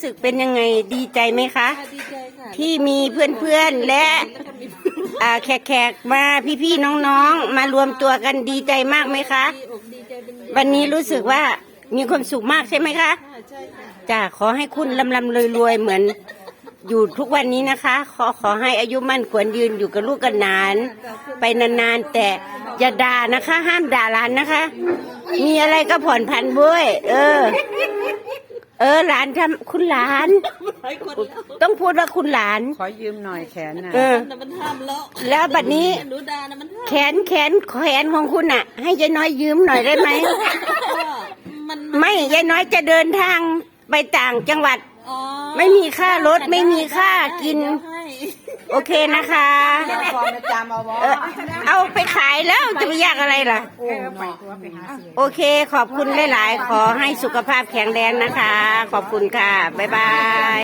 รู้สึกเป็นยังไงดีใจไหมคะ ดีใจค่ะที่มีเพื่อนๆและแล้วก็มีอ่าแขกๆมาพี่ๆน้องๆ มารวมตัวกันดีใจมากไหมคะ ดีอกดีใจเป็นวันนี้รู้สึกว่ามีความสุขมากใช่ไหมคะค่ะใช่ค่ะ จ้าขอให้คุณลำลำรวยรวยๆเหมือน อยู่ทุกวันนี้นะคะ ขอขอให้อายุมั่นขวัญยืนอยู่กับลูกกันนาน ไปนานๆ แต่อย่าด่านะคะ ห้ามด่าหลานนะคะ มีอะไรก็ผ่อนผันบ้วยเออ เออหลานทำคุณหลาน หลายคนแล้วต้องพูดว่าคุณหลาน ขอยืมหน่อยแขนน่ะเออ น่ะมันห้ามแล้วแล้วบัดนี้ หนูดานะมันห้ามแขนแขนแขนของคุณน่ะ ให้ยายน้อยยืมหน่อยได้ไหม ก็มันไม่ยายน้อยจะเดินทางไปต่างจังหวัด อ๋อไม่มีค่ารถไม่มีค่ากิน เดี๋ยวให้ โอเคนะคะฟองประจำเอาวะเออเอาไปขายแล้วจะไปยากอะไรล่ะโอ้เนาะโอเคขอบคุณหลาย ๆ ขอให้สุขภาพแข็งแรงนะคะ ขอบคุณค่ะ บ๊ายบาย